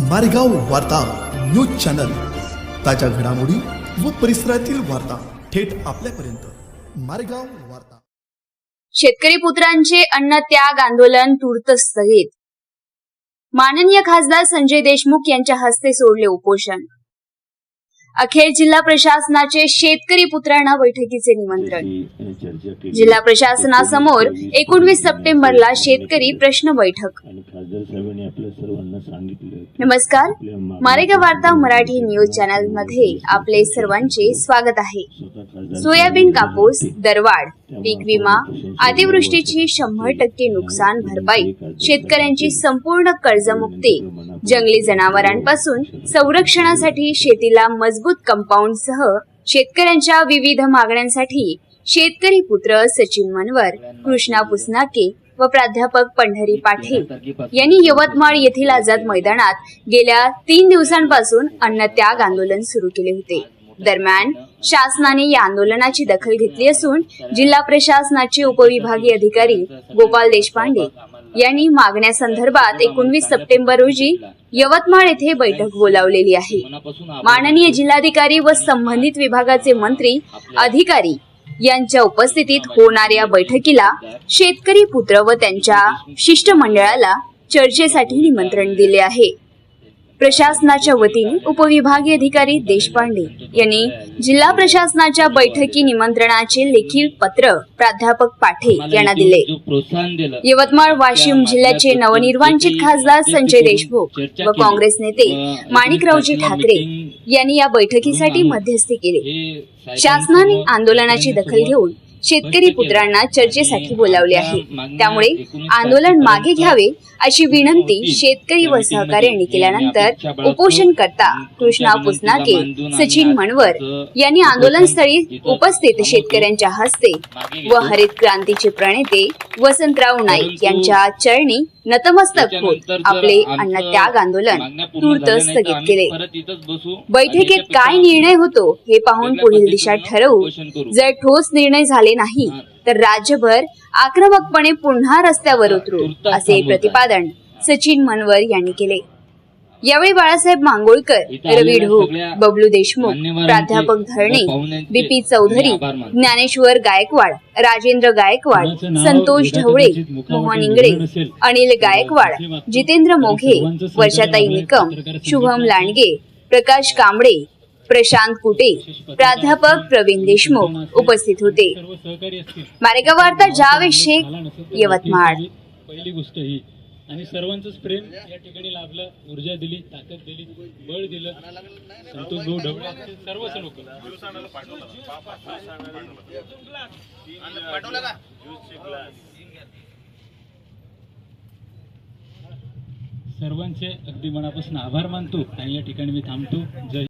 मारेगाव वार्ता news channel. ताज्या घडामोडी व परिसरातील वार्ता थेट आपल्यापर्यंत. मारेगाव वार्ता. शेतकरी पुत्रांचे अन्न त्याग आंदोलन तूर्त स्थगित माननीय खासदार संजय देशमुख यांच्या हस्ते सोडले उपोषण. अखेर जिल्हा प्रशासनाचे शेतकरी पुत्रांना बैठकीचे निमंत्रण. जिल्हा प्रशासनासमोर एकोणवीस सप्टेंबरला शेतकरी प्रश्न बैठक. नमस्कार. आपल्या मा- मारेगाव वार्ता मराठी न्यूज चॅनलमध्ये आपले सर्वांचे स्वागत आहे. सोयाबीन कापूस. दरवाढ. पीक विमा अतिवृष्टीची शंभर टक्के नुकसान भरपाई. शेतकऱ्यांची संपूर्ण कर्जमुक्ती. जंगली जनावरांपासून संरक्षणासाठी शेतीला मजबूत कंपाऊंडसह शेतकऱ्यांच्या विविध मागण्यांसाठी शेतकरी पुत्र सचिन मनवर कृष्णा पुसनाके व प्राध्यापक पंढरी पाटील यांनी यवतमाळ येथील आझाद मैदानात गेल्या तीन दिवसांपासून अन्नत्याग आंदोलन सुरू केले होते. दरम्यान शासनाने या आंदोलनाची दखल घेतली असून जिल्हा प्रशासनाचे उपविभागीय अधिकारी गोपाल देशपांडे यांनी मागण्यासंदर्भात एकोणवीस सप्टेंबर रोजी यवतमाळ येथे बैठक बोलावलेली आहे. माननीय जिल्हाधिकारी व संबंधित विभागाचे मंत्री अधिकारी यांच्या उपस्थितीत होणाऱ्या बैठकीला शेतकरी पुत्र व त्यांच्या शिष्टमंडळाला चर्चेसाठी निमंत्रण दिले आहे. प्रशासनाच्या वतीने उपविभागीय अधिकारी देशपांडे यांनी जिल्हा प्रशासनाच्या बैठकी निमंत्रणाचे लेखी पत्र प्राध्यापक पाठे यांना दिले. यवतमाळ वाशिम जिल्ह्याचे नवनिर्वाचित खासदार संजय देशमुख व काँग्रेस नेते माणिकरावजी ठाकरे यांनी या बैठकीसाठी मध्यस्थी केली. शासनाने आंदोलनाची दखल घेऊन शेतकरी पुत्रांना चर्चेसाठी बोलावले आहे. त्यामुळे आंदोलन मागे घ्यावे अशी विनंती शेतकरी व सहकार्यांनी केल्यानंतर उपोषण करता कृष्णा पुसनाके सचिन मनवर यांनी आंदोलनस्थळी उपस्थित शेतकऱ्यांच्या हस्ते व हरित क्रांतीचे प्रणेते वसंतराव नाईक यांच्या चरणी नतमस्तक होत. आपले अन्नत्याग आंदोलन तूर्त स्थगित केले. बैठकीत काय निर्णय होतो हे पाहून पुढील दिशा ठरवू. जर ठोस निर्णय झाले नाही तर राज्यभर आक्रमकपणे पुन्हा रस्त्यावर उतरू असे प्रतिपादन सचिन मनवर यांनी केले. यावेळी बाळासाहेब मांगोळकर रवी ढोक बबलू देशमुख प्राध्यापक धरणे बीपी चौधरी ज्ञानेश्वर गायकवाड राजेंद्र गायकवाड संतोष ढवळे मोहन इंगळे अनिल गायकवाड जितेंद्र मोघे वर्षाताई निकम शुभम लांडगे प्रकाश कांबळे प्रशांत कुटे प्राध्यापक प्रवीण देशमुख उपस्थित होते. सर्व मारेगाव वार्ता जावेद शेख यवतमाळ. पहिली गोष्ट ही आणि सर्वांचंच प्रेम या ठिकाणी लाभलं ऊर्जा दिली ताकद दिली बळ दिलं संतोष भाऊ ढवळे सर्वच लोक सर्वांचे अगदी मनापासून आभार मानतो. आणि या ठिकाणी मी थांबतो. जय